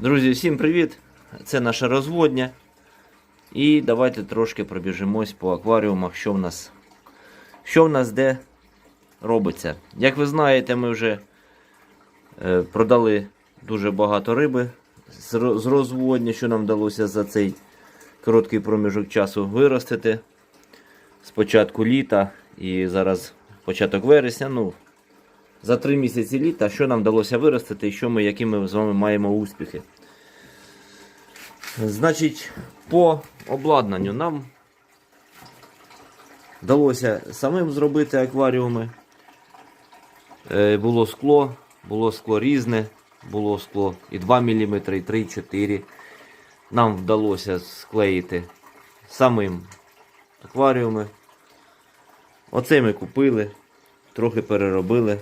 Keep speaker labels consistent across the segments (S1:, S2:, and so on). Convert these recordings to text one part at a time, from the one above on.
S1: Друзі, всім привіт! Це наша розводня. І давайте трошки пробіжимось по акваріумах, що в нас, що в нас де робиться. Як ви знаєте, ми вже е, продали дуже багато риби з, ро- з розводні, що нам вдалося за цей короткий проміжок часу виростити. З початку літа і зараз початок вересня. Ну, за три місяці літа, що нам вдалося виростити і що ми, які ми з вами маємо успіхи. Значить, по обладнанню нам вдалося самим зробити акваріуми. Е, було скло, було скло різне, було скло і 2 мм, і 3, і 4. Нам вдалося склеїти самим акваріуми. Оце ми купили, трохи переробили.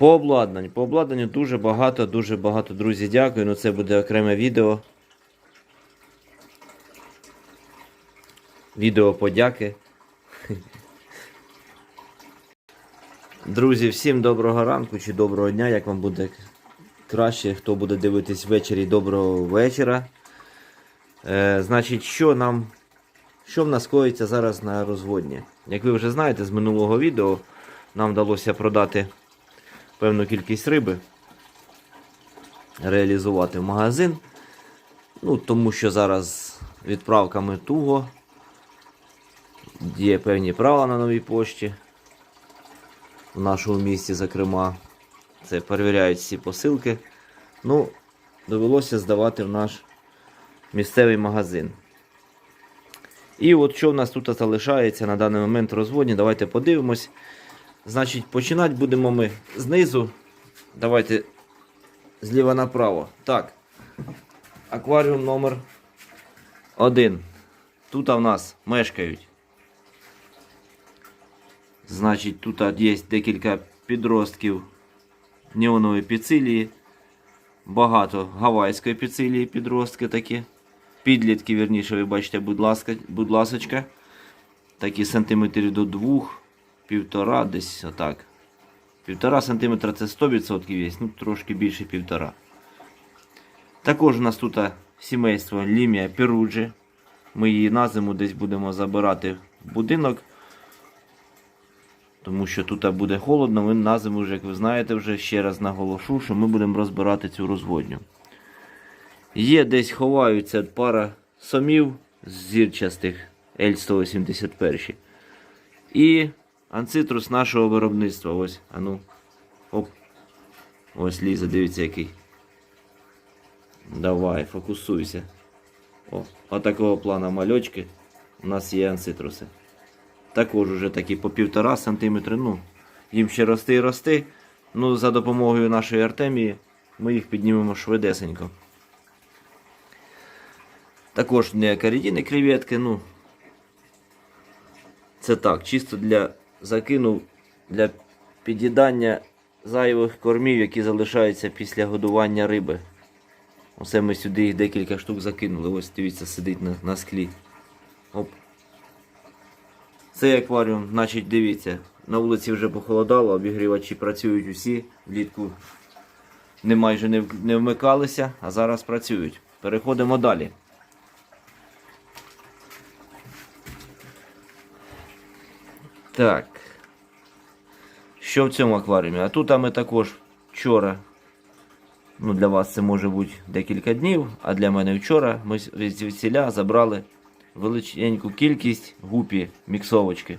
S1: По обладнанню. По обладнанню дуже багато, дуже багато, друзі, дякую. Ну це буде окреме відео. Відео подяки. Друзі, всім доброго ранку чи доброго дня, як вам буде краще, хто буде дивитись ввечері, доброго вечора. Е, значить, що нам, що в нас коїться зараз на розводні? Як ви вже знаєте, з минулого відео нам вдалося продати певну кількість риби, реалізувати в магазин. Ну, тому що зараз відправками туго. Є певні правила на новій пошті. В нашому місті, зокрема, це перевіряють всі посилки. Ну, довелося здавати в наш місцевий магазин. І от що в нас тут залишається на даний момент розводні, давайте подивимось. Значить, починати будемо ми знизу. Давайте зліва направо. Так. Акваріум номер 1. Тут в нас мешкають. Значить, тут є декілька підростків неонової піцилії. Багато гавайської піцилії підростки такі. Підлітки, вірніше, ви бачите, будь ласка, будь ласочка. Такі сантиметрів до двох півтора, десь отак. Півтора сантиметра це 100% є, ну трошки більше півтора. Також у нас тут сімейство лімія Перуджі. Ми її на зиму десь будемо забирати в будинок. Тому що тут буде холодно, ми на зиму вже, як ви знаєте, вже ще раз наголошу, що ми будемо розбирати цю розводню. Є десь ховаються пара сомів зірчастих L181. І анцитрус нашого виробництва. Ось, ану. Оп. Ось Ліза, дивіться який. Давай, фокусуйся. О, отакого плана мальочки. У нас є анцитруси. Також уже такі по півтора сантиметри. Ну, їм ще рости і рости. Ну, за допомогою нашої Артемії ми їх піднімемо швидесенько. Також не карідіни креветки, ну, це так, чисто для закинув для під'їдання зайвих кормів, які залишаються після годування риби. Оце ми сюди їх декілька штук закинули. Ось дивіться, сидить на, на склі. Оп. Цей акваріум, значить, дивіться, на вулиці вже похолодало, обігрівачі працюють усі, влітку не майже не, вмикалися, а зараз працюють. Переходимо далі. Так. Що в цьому акваріумі? А тут а ми також вчора. Ну, для вас це може бути декілька днів, а для мене вчора ми з- звідсіля забрали величеньку кількість гупі міксовочки.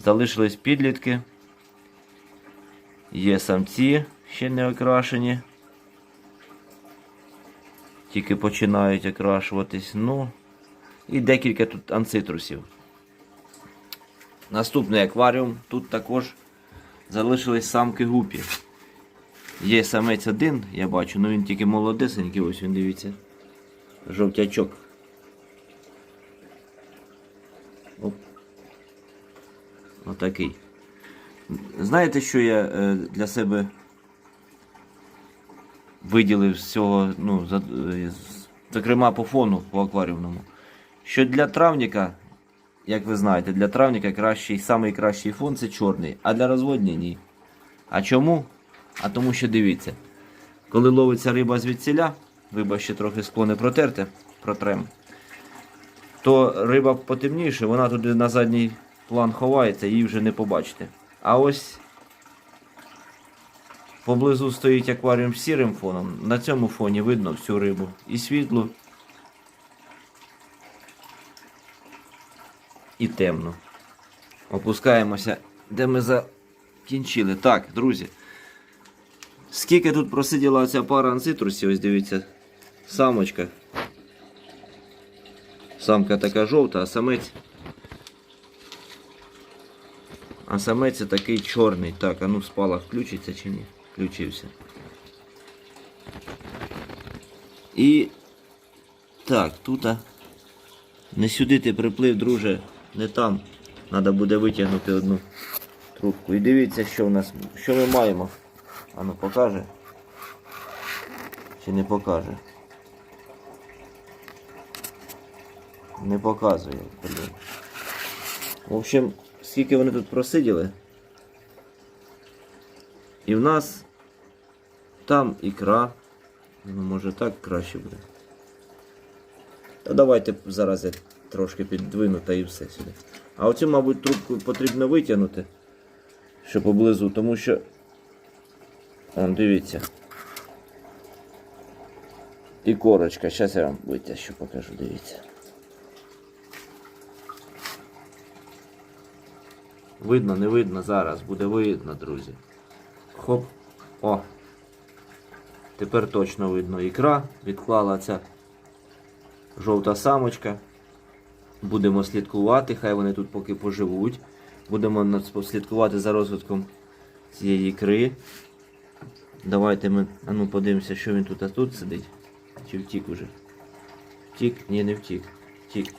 S1: Залишились підлітки. Є самці ще не окрашені. Тільки починають окрашуватись. Ну, і декілька тут анцитрусів. Наступний акваріум. Тут також залишились самки гупі. Є самець один, я бачу, ну він тільки молодесенький, ось він дивіться. Жовтячок. Оп. Отакий. Знаєте, що я е, для себе виділив з цього, ну, за, е, зокрема по фону по акваріумному? Що для травника як ви знаєте, для травника кращий, самий кращий фон це чорний, а для розводні ні. А чому? А тому що дивіться. коли ловиться риба звідсіля, вибачте, трохи скло не протерте, протрем, то риба потемніше, вона туди на задній план ховається, її вже не побачите. А ось поблизу стоїть акваріум з сірим фоном. На цьому фоні видно всю рибу. І світло, і темно. Опускаємося, де ми закінчили. Так, друзі. Скільки тут просиділа ця пара анцитрусів, ось дивіться, самочка. Самка така жовта, а самець. А самець такий чорний. Так, а ну спалах включиться чи ні? Включився. І так, тут не сюди ти приплив, друже, не там. Треба буде витягнути одну трубку. І дивіться, що в нас, що ми маємо. А ну покаже. Чи не покаже? Не показує, блін. В общем, скільки вони тут просиділи. І в нас там ікра. Ну, може так краще буде. Та давайте зараз я трошки піддвину та і все сюди. А оцю, мабуть, трубку потрібно витягнути, що поблизу, тому що. Вон, дивіться. І корочка. Зараз я вам витягну, покажу, дивіться. Видно, не видно зараз, буде видно, друзі. Хоп. О. Тепер точно видно ікра. Відклала ця жовта самочка. Будемо слідкувати, хай вони тут поки поживуть. Будемо слідкувати за розвитком цієї ікри. Давайте ми а ну, подивимося, що він тут а тут сидить. Чи втік уже? Втік? Ні, не втік. Втік.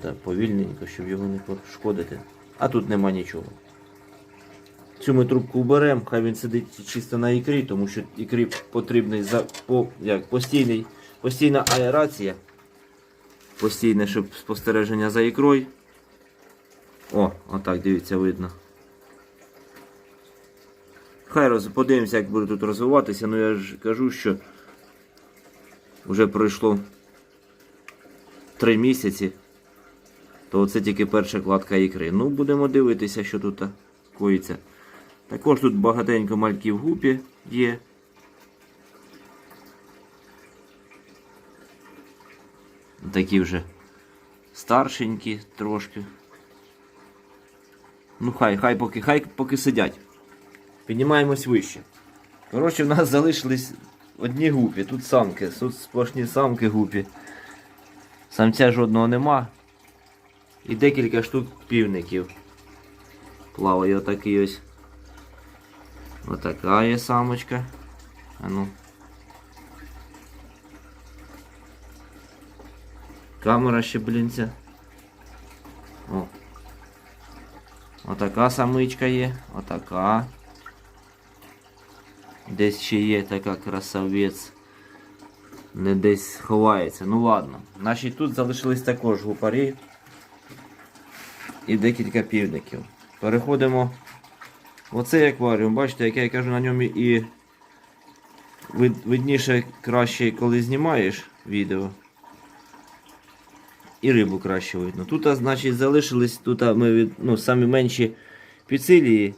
S1: Так, повільненько, щоб його не пошкодити. А тут нема нічого. Цю ми трубку уберемо, хай він сидить чисто на ікрі, тому що ікрі потрібний за, по, як, постійний, постійна аерація. Постійне, щоб спостереження за ікрою. О, отак, дивіться, видно. Хай роз... подивимося, як буде тут розвиватися. Ну я ж кажу, що вже пройшло 3 місяці. То це тільки перша кладка ікри. Ну, будемо дивитися, що тут коїться. Також тут багатенько мальків гупі є. Такі вже старшенькі трошки. Ну хай, хай поки, хай поки сидять. Піднімаємось вище. Коротше, в нас залишились одні гупі. Тут самки, тут сплошні самки гупі. Самця жодного нема. І декілька штук півників. Плаває отакий ось. Отака є самочка. А ну. Камера ще блінця. О. Отака самичка є. Отака. Десь ще є така красавець. Не десь ховається. Ну ладно. Наші тут залишились також гупарі. І декілька півників. Переходимо оцей акваріум. Бачите, як я кажу, на ньому і видніше краще, коли знімаєш відео. І рибу краще видно. Тут, значить, залишились тут ми від, ну, самі менші піцилії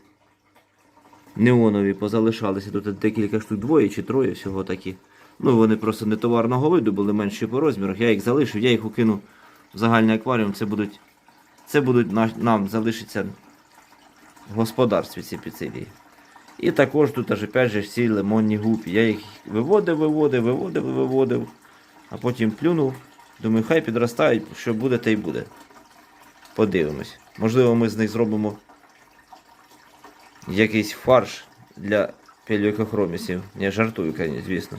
S1: неонові позалишалися. Тут декілька штук, двоє чи троє всього такі. Ну, вони просто не товарного виду, були менші по розмірах. Я їх залишив, я їх укину в загальний акваріум. Це будуть, це будуть нам залишиться господарстві ці піцилії. І також тут аж опять же всі лимонні гупі. Я їх виводив, виводив, виводив, виводив, а потім плюнув. Думаю, хай підростають, що буде, те й буде. Подивимось. Можливо, ми з них зробимо якийсь фарш для пелюкохромісів. Я жартую, звісно.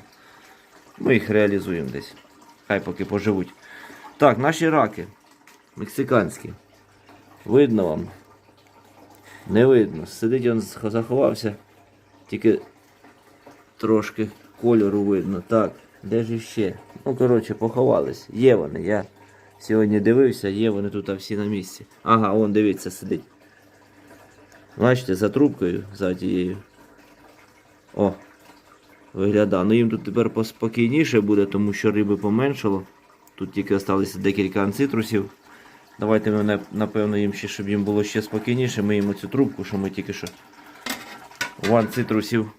S1: Ми їх реалізуємо десь. Хай поки поживуть. Так, наші раки. Мексиканські. Видно вам? Не видно. Сидить він заховався. Тільки трошки кольору видно. Так, де ж іще? Ну, коротше, поховались. Є вони. Я сьогодні дивився, є вони тут всі на місці. Ага, он дивіться, сидить. Бачите, за трубкою, за тією. О, виглядає. Ну їм тут тепер поспокійніше буде, тому що риби поменшало. Тут тільки залишилося декілька анцитрусів. Давайте ми напевно їм ще, щоб їм було ще спокійніше, ми їм цю трубку, що ми тільки що в анцитрусів.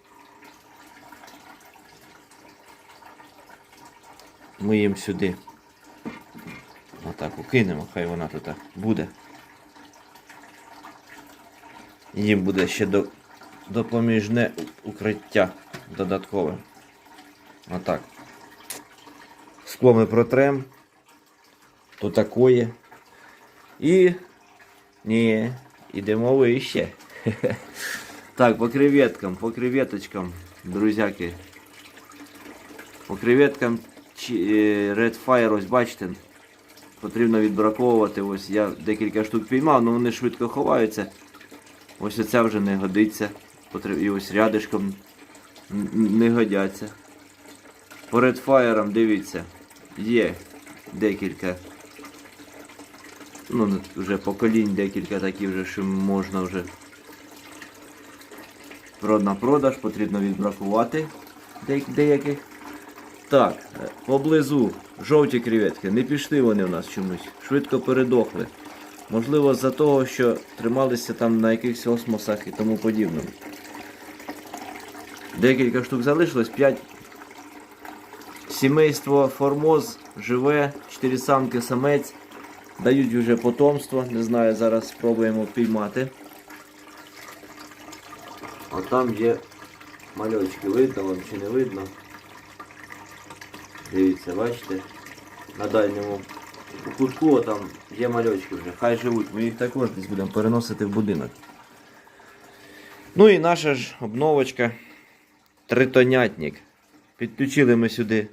S1: Ми їм сюди. Отак укинемо, хай вона тут буде. Їм буде ще до, допоміжне укриття додаткове. Отак. Скло ми протрем. То такое. І. Ні, ідемо вище. Так, по креветкам, по креветочкам, друзяки. По креветкам е, Red Fire, ось бачите, потрібно відбраковувати. Ось я декілька штук піймав, але вони швидко ховаються. Ось оця вже не годиться. І ось рядишком не годяться. По Fire, дивіться, є декілька. Ну, вже поколінь декілька такі що можна вже на продаж, потрібно відбракувати деяких. Так, е, поблизу жовті креветки. Не пішли вони у нас чомусь. Швидко передохли. Можливо, з-за того, що трималися там на якихось осмосах і тому подібному. Декілька штук залишилось, 5. Сімейство формоз живе, 4 самки самець. Дають вже потомство. Не знаю, зараз спробуємо піймати. А там є мальочки, видно вам чи не видно. Дивіться, бачите? На дальньому кутку там є мальочки вже. Хай живуть. Ми їх також десь будемо переносити в будинок. Ну і наша ж обновочка. Тритонятник. Підключили ми сюди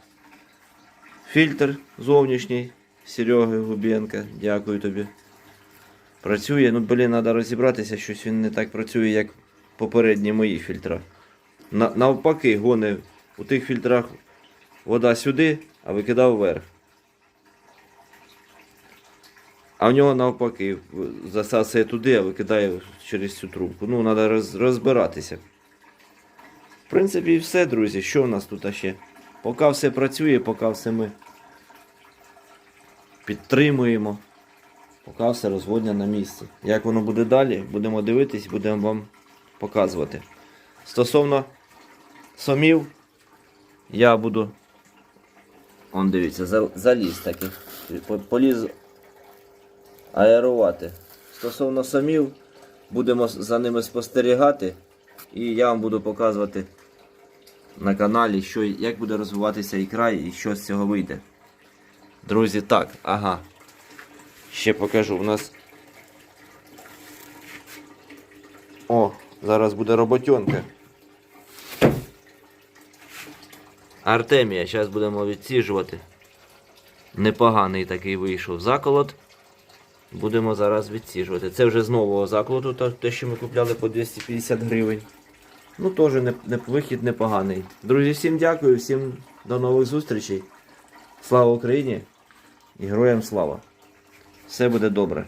S1: фільтр зовнішній Сереги Губенка. Дякую тобі. Працює. Ну, блін, треба розібратися, щось він не так працює, як попередні мої фільтра. На, навпаки, гони у тих фільтрах вода сюди, а викидав вверх. А в нього навпаки засасує туди, а викидає через цю трубку. Ну, треба роз, розбиратися. В принципі, все, друзі. Що в нас тут ще? Поки все працює, поки все ми підтримуємо, поки все розводня на місці. Як воно буде далі, будемо дивитись, будемо вам показувати. Стосовно сомів, я буду. Он дивіться, заліз таки. Поліз аерувати. Стосовно самів, будемо за ними спостерігати. І я вам буду показувати на каналі, як буде розвиватися ікра і що з цього вийде. Друзі, так, ага. Ще покажу. У нас. О, зараз буде роботьонка. Артемія, зараз будемо відсіжувати. Непоганий такий вийшов заколот. Будемо зараз відсіжувати. Це вже з нового заколоту, те, що ми купляли по 250 гривень. Ну, теж не, не, вихід непоганий. Друзі, всім дякую, всім до нових зустрічей. Слава Україні і героям слава! Все буде добре.